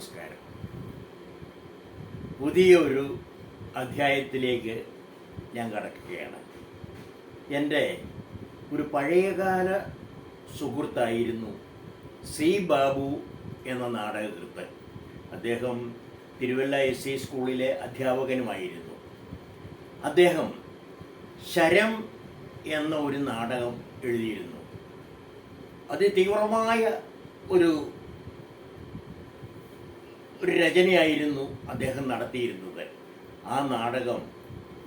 നമസ്കാരം. പുതിയൊരു അധ്യായത്തിലേക്ക് ഞാൻ കടക്കുകയാണ്. എന്റെ ഒരു പഴയകാല സുഹൃത്തായിരുന്നു സി ബാബു എന്ന നാടകകൃത്ത്. അദ്ദേഹം തിരുവല്ല എസ് സി സ്കൂളിലെ അധ്യാപകനുമായിരുന്നു. അദ്ദേഹം ശരം എന്ന ഒരു നാടകം എഴുതിയിരുന്നു. അത് തീവ്രമായ ഒരു ഒരു രചനയായിരുന്നു അദ്ദേഹം നടത്തിയിരുന്നത്. ആ നാടകം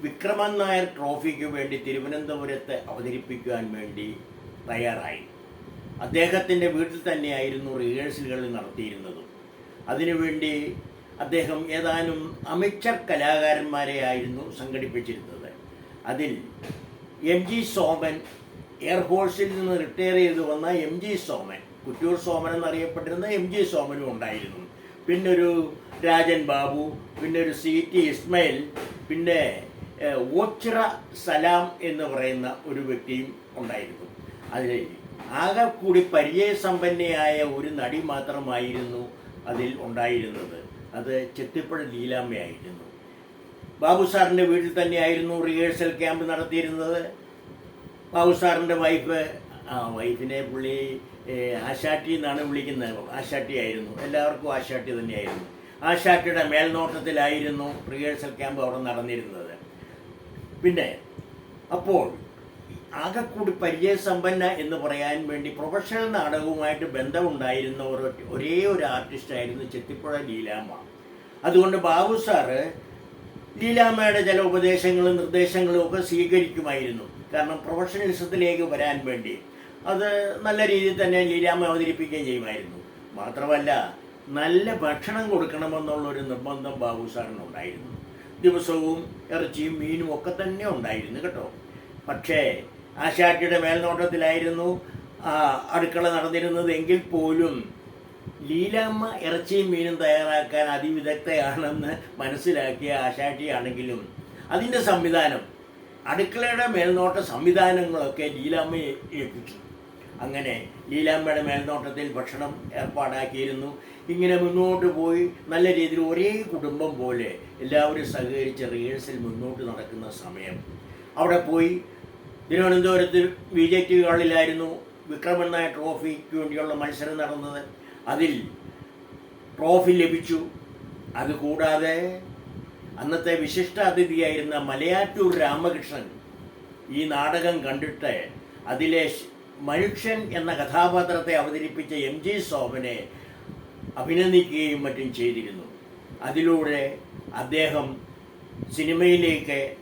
വിക്രമൻ നായർ ട്രോഫിക്ക് വേണ്ടി തിരുവനന്തപുരത്ത് അവതരിപ്പിക്കുവാൻ വേണ്ടി തയ്യാറായി. അദ്ദേഹത്തിന്റെ വീട്ടിൽ തന്നെയായിരുന്നു റിഹേഴ്സലുകൾ നടത്തിയിരുന്നതും. അതിനുവേണ്ടി അദ്ദേഹം ഏതാനും അമിച്ചർ കലാകാരന്മാരെയായിരുന്നു സംഘടിപ്പിച്ചിരുന്നത്. അതിൽ എം ജി സോമൻ എയർഫോഴ്സിൽ നിന്ന് റിട്ടയർ ചെയ്ത് വന്ന എം ജി സോമൻ കുറ്റൂർ സോമൻ എന്നറിയപ്പെട്ടിരുന്ന എം ജി സോമനും ഉണ്ടായിരുന്നു. പിന്നെ ഒരു രാജൻ ബാബു പിന്നെ ഒരു സി ടി ഇസ്മയിൽ പിന്നെ ഓച്ചിറ സലാം എന്ന് പറയുന്ന ഒരു വ്യക്തിയും ഉണ്ടായിരുന്നു അതിൽ ആകെ കൂടി പരിചയസമ്പന്നയായ ഒരു നടി മാത്രമായിരുന്നു അതിൽ ഉണ്ടായിരുന്നത്. അത് ചെത്തിപ്പുഴ ലീലാമ്മയായിരുന്നു. ബാബു സാറിന്റെ വീട്ടിൽ തന്നെയായിരുന്നു റിഹേഴ്സൽ ക്യാമ്പ് നടത്തിയിരുന്നത്. ബാബു സാറിന്റെ വൈഫ് ആ വൈഫിനെ പുള്ളി ആശാട്ടി എന്നാണ് വിളിക്കുന്നത്. ആശാട്ടി ആയിരുന്നു. എല്ലാവർക്കും ആശാട്ടി തന്നെയായിരുന്നു. ആശാട്ടിയുടെ മേൽനോട്ടത്തിലായിരുന്നു റിഹേഴ്സൽ ക്യാമ്പ് അവിടെ നടന്നിരുന്നത്. പിന്നെ അപ്പോൾ ആകെക്കൂടി പരിചയസമ്പന്ന എന്ന് പറയാൻ വേണ്ടി പ്രൊഫഷണൽ നാടകവുമായിട്ട് ബന്ധമുണ്ടായിരുന്ന ഒരു ഒരേ ഒരു ആർട്ടിസ്റ്റായിരുന്നു ചെത്തിപ്പുഴ ലീലാമ്മ. അതുകൊണ്ട് ബാബു സാറ് ലീലാമ്മയുടെ ചില ഉപദേശങ്ങളും നിർദ്ദേശങ്ങളും ഒക്കെ സ്വീകരിക്കുമായിരുന്നു. കാരണം പ്രൊഫഷണലിസത്തിലേക്ക് വരാൻ വേണ്ടി. അത് നല്ല രീതിയിൽ തന്നെ ലീലാമ്മ അവതരിപ്പിക്കുകയും ചെയ്യുമായിരുന്നു. മാത്രമല്ല നല്ല ഭക്ഷണം കൊടുക്കണമെന്നുള്ള ഒരു നിർബന്ധം ബാബു സാറിനുണ്ടായിരുന്നു ദിവസവും ഇറച്ചിയും മീനും ഒക്കെ തന്നെ ഉണ്ടായിരുന്നു കേട്ടോ. പക്ഷേ ആശാട്ടിയുടെ മേൽനോട്ടത്തിലായിരുന്നു അടുക്കള നടന്നിരുന്നത് എങ്കിൽ പോലും ലീലാമ്മ ഇറച്ചിയും മീനും തയ്യാറാക്കാൻ അതിവിദഗ്ധയാണെന്ന് മനസ്സിലാക്കിയ ആശാട്ടിയാണെങ്കിലും അതിന്റെ സംവിധാനം അടുക്കളയുടെ മേൽനോട്ട സംവിധാനങ്ങളൊക്കെ ലീലാമ്മയെ ഏൽപ്പിച്ചു. അങ്ങനെ ലീലാമ്പയുടെ മേൽനോട്ടത്തിൽ ഭക്ഷണം ഏർപ്പാടാക്കിയിരുന്നു. ഇങ്ങനെ മുന്നോട്ട് പോയി നല്ല രീതിയിൽ ഒരേ കുടുംബം പോലെ എല്ലാവരും സഹകരിച്ച് റിഹേഴ്സൽ മുന്നോട്ട് നടക്കുന്ന സമയം. അവിടെ പോയി തിരുവനന്തപുരത്ത് ബി ജെ ടി ഹാളിലായിരുന്നു വിക്രമൻ നായർ ട്രോഫിക്ക് വേണ്ടിയുള്ള മത്സരം നടന്നത്. അതിൽ ട്രോഫി ലഭിച്ചു. അതുകൂടാതെ അന്നത്തെ വിശിഷ്ട അതിഥിയായിരുന്ന മലയാറ്റൂർ രാമകൃഷ്ണൻ ഈ നാടകം കണ്ടിട്ട് അതിലെ മനുഷ്യൻ എന്ന കഥാപാത്രത്തെ അവതരിപ്പിച്ച എം ജി സോമനെ അഭിനന്ദിക്കുകയും മറ്റും ചെയ്തിരുന്നു. അതിലൂടെ അദ്ദേഹം സിനിമയിലേക്ക്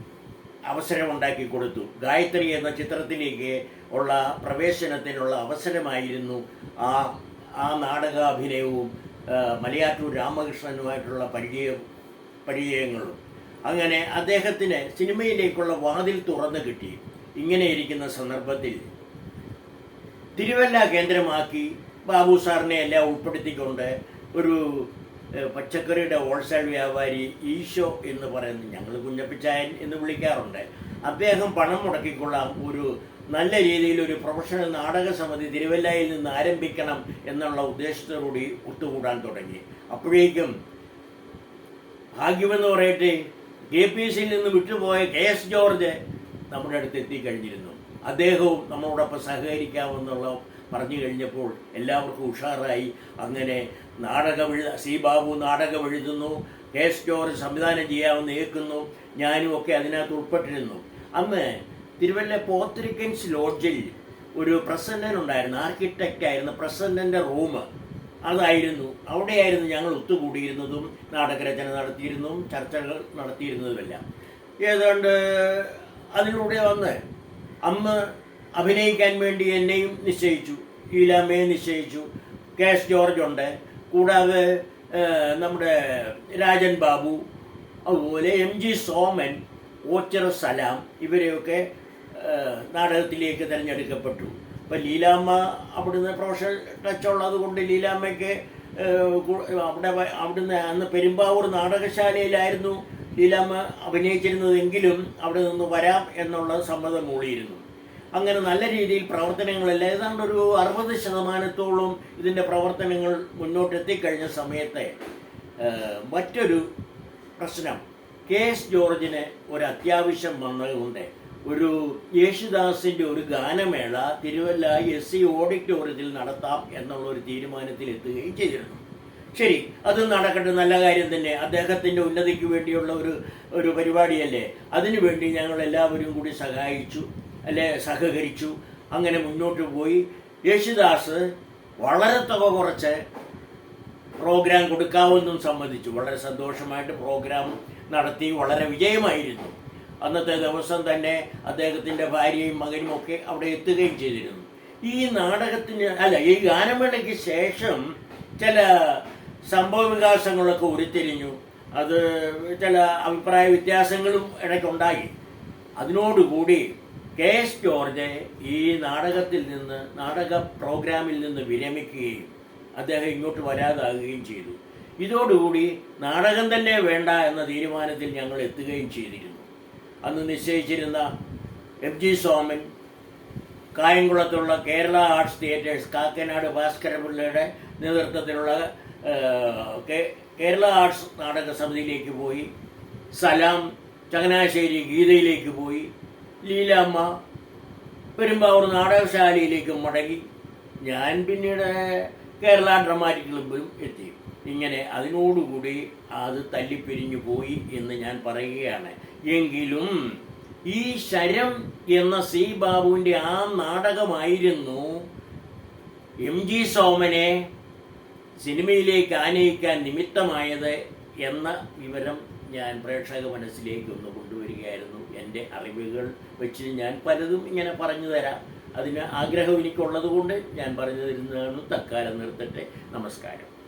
അവസരമുണ്ടാക്കി കൊടുത്തു. ഗായത്രി എന്ന ചിത്രത്തിലേക്ക് ഉള്ള പ്രവേശനത്തിനുള്ള അവസരമായിരുന്നു ആ ആ നാടകാഭിനയവും മലയാറ്റൂർ രാമകൃഷ്ണനുമായിട്ടുള്ള പരിചയ പരിചയങ്ങളും. അങ്ങനെ അദ്ദേഹത്തിന് സിനിമയിലേക്കുള്ള വാതിൽ തുറന്നു കിട്ടി. ഇങ്ങനെയിരിക്കുന്ന സന്ദർഭത്തിൽ തിരുവല്ല കേന്ദ്രമാക്കി ബാബു സാറിനെ എല്ലാം ഉൾപ്പെടുത്തിക്കൊണ്ട് ഒരു പച്ചക്കറിയുടെ ഹോൾസെയിൽ വ്യാപാരി ഈശോ എന്ന് പറയുന്നത് ഞങ്ങൾ കുഞ്ഞപ്പിച്ചായൻ എന്ന് വിളിക്കാറുണ്ട്. അദ്ദേഹം പണം മുടക്കിക്കൊള്ളാം ഒരു നല്ല രീതിയിൽ ഒരു പ്രൊഫഷണൽ നാടക സമിതി തിരുവല്ലയിൽ നിന്ന് ആരംഭിക്കണം എന്നുള്ള ഉദ്ദേശത്തോടുകൂടി ഒത്തുകൂടാൻ തുടങ്ങി. അപ്പോഴേക്കും ഭാഗ്യമെന്ന് പറയട്ടെ കെ പി എസിൽ നിന്ന് വിട്ടുപോയ കെ എസ് ജോർജ് നമ്മുടെ അടുത്ത് എത്തിക്കഴിഞ്ഞിരുന്നു. അദ്ദേഹവും നമ്മളോടൊപ്പം സഹകരിക്കാമെന്നുള്ള പറഞ്ഞു കഴിഞ്ഞപ്പോൾ എല്ലാവർക്കും ഉഷാറായി. അങ്ങനെ നാടകം സി ബാബു നാടകം എഴുതുന്നു കെ എസ് ജോർജ് സംവിധാനം ചെയ്യാമെന്ന് ഏൽക്കുന്നു ഞാനും ഒക്കെ അതിനകത്ത് ഉൾപ്പെട്ടിരുന്നു. അന്ന് തിരുവല്ല പോത്രിക്കൻസ് ലോഡ്ജിൽ ഒരു പ്രസന്നൻ ഉണ്ടായിരുന്നു ആർക്കിടെക്റ്റ് ആയിരുന്ന പ്രസന്നന്റെ റൂം അതായിരുന്നു അവിടെയായിരുന്നു ഞങ്ങൾ ഒത്തുകൂടിയിരുന്നതും നാടകരചന നടത്തിയിരുന്നതും ചർച്ചകൾ നടത്തിയിരുന്നതുമെല്ലാം. ഏതാണ്ട് അതിലൂടെ വന്ന് അന്ന് അഭിനയിക്കാൻ വേണ്ടി എന്നെയും നിശ്ചയിച്ചു. ഈലാമ്മയെ നിശ്ചയിച്ചു. കെ എസ് ജോർജ് ഉണ്ട്. കൂടാതെ നമ്മുടെ രാജൻ ബാബു അതുപോലെ M G Soman ochre Salam ഇവരെയൊക്കെ നാടകത്തിലേക്ക് തിരഞ്ഞെടുക്കപ്പെട്ടു. അപ്പം ലീലാമ്മ അവിടുന്ന് പ്രൊഫഷണൽ ടച്ച് ഉള്ളത് കൊണ്ട് ലീലാമ്മയ്ക്ക് അവിടെ അവിടുന്ന് അന്ന് പെരുമ്പാവൂർ നാടകശാലയിലായിരുന്നു ലീലാമ്മ അഭിനയിച്ചിരുന്നതെങ്കിലും അവിടെ നിന്ന് വരാം എന്നുള്ള സമ്മതം മൂളിയിരുന്നു. അങ്ങനെ നല്ല രീതിയിൽ പ്രവർത്തനങ്ങളെല്ലാം ഏതാണ്ട് ഒരു അറുപത് ശതമാനത്തോളം ഇതിന്റെ പ്രവർത്തനങ്ങൾ മുന്നോട്ടെത്തിക്കഴിഞ്ഞ സമയത്തെ മറ്റൊരു പ്രശ്നം. കെ എസ് ജോർജിന് ഒരു അത്യാവശ്യം വന്നതുകൊണ്ട് ഒരു യേശുദാസിന്റെ ഒരു ഗാനമേള തിരുവല്ല എസ് സി ഓഡിറ്റോറിയത്തിൽ നടത്താം എന്നുള്ള ഒരു തീരുമാനത്തിൽ എത്തുകയും ചെയ്തിരുന്നു. ശരി അത് നടക്കട്ടെ നല്ല കാര്യം തന്നെ. അദ്ദേഹത്തിന്റെ ഉന്നതിക്ക് വേണ്ടിയുള്ള ഒരു ഒരു പരിപാടിയല്ലേ? അതിനുവേണ്ടി ഞങ്ങൾ എല്ലാവരും കൂടി സഹായിച്ചു അല്ലെ സഹകരിച്ചു അങ്ങനെ മുന്നോട്ട് പോയി. യേശുദാസ് വളരെ തുക കുറച്ച് പ്രോഗ്രാം കൊടുക്കാമെന്നും സമ്മതിച്ചു. വളരെ സന്തോഷമായിട്ട് പ്രോഗ്രാം നടത്തി വളരെ വിജയമായിരുന്നു. അന്നത്തെ ദിവസം തന്നെ അദ്ദേഹത്തിന്റെ ഭാര്യയും മകനും ഒക്കെ അവിടെ എത്തുകയും ചെയ്തിരുന്നു. ഈ നാടകത്തിന് അല്ല ഈ ഗാനമേളയ്ക്ക് ശേഷം ചില സംഭവ വികാസങ്ങളൊക്കെ ഉരുത്തിരിഞ്ഞു. അത് ചില അഭിപ്രായ വ്യത്യാസങ്ങളും ഇടയ്ക്കുണ്ടായി. അതിനോടുകൂടി കെ എസ് ജോർജ് ഈ നാടകത്തിൽ നിന്ന് നാടക പ്രോഗ്രാമിൽ നിന്ന് വിരമിക്കുകയും അദ്ദേഹം ഇങ്ങോട്ട് വരാതാകുകയും ചെയ്തു. ഇതോടുകൂടി നാടകം തന്നെ വേണ്ട എന്ന തീരുമാനത്തിൽ ഞങ്ങൾ എത്തുകയും ചെയ്തിരുന്നു. അന്ന് നിശ്ചയിച്ചിരുന്ന എം ജി സോമൻ കായംകുളത്തുള്ള കേരള ആർട്സ് തിയേറ്റേഴ്സ് കാക്കനാട് ഭാസ്കരപിള്ളയുടെ നേതൃത്വത്തിലുള്ള കേരള ആർട്സ് നാടക സമിതിയിലേക്ക് പോയി. സലാം ചങ്ങനാശ്ശേരി ഗീതയിലേക്ക് പോയി. ലീലാമ്മ പെരുമ്പാവൂർ നാടകശാലയിലേക്ക് മടങ്ങി. ഞാൻ പിന്നീട് കേരള ഡ്രമാറ്റിക് ക്ലബിലും എത്തി. ഇങ്ങനെ അതിനോടുകൂടി അത് തല്ലിപ്പിരിഞ്ഞു പോയി എന്ന് ഞാൻ പറയുകയാണ്. എങ്കിലും ഈ ശരം എന്ന സി ബാബുവിന്റെ ആ നാടകമായിരുന്നു എം ജി സോമനെ സിനിമയിലേക്ക് ആനയിക്കാൻ നിമിത്തമായത് എന്ന വിവരം ഞാൻ പ്രേക്ഷക മനസ്സിലേക്ക് ഒന്ന് കൊണ്ടുവരികയായിരുന്നു. എന്റെ അറിവുകൾ വെച്ച് ഞാൻ പലതും ഇങ്ങനെ പറഞ്ഞു തരാം. അതിന് ആഗ്രഹം എനിക്കുള്ളത് കൊണ്ട് ഞാൻ പറഞ്ഞു തരുന്നതാണ് തൽക്കാലം നിർത്തട്ടെ. നമസ്കാരം.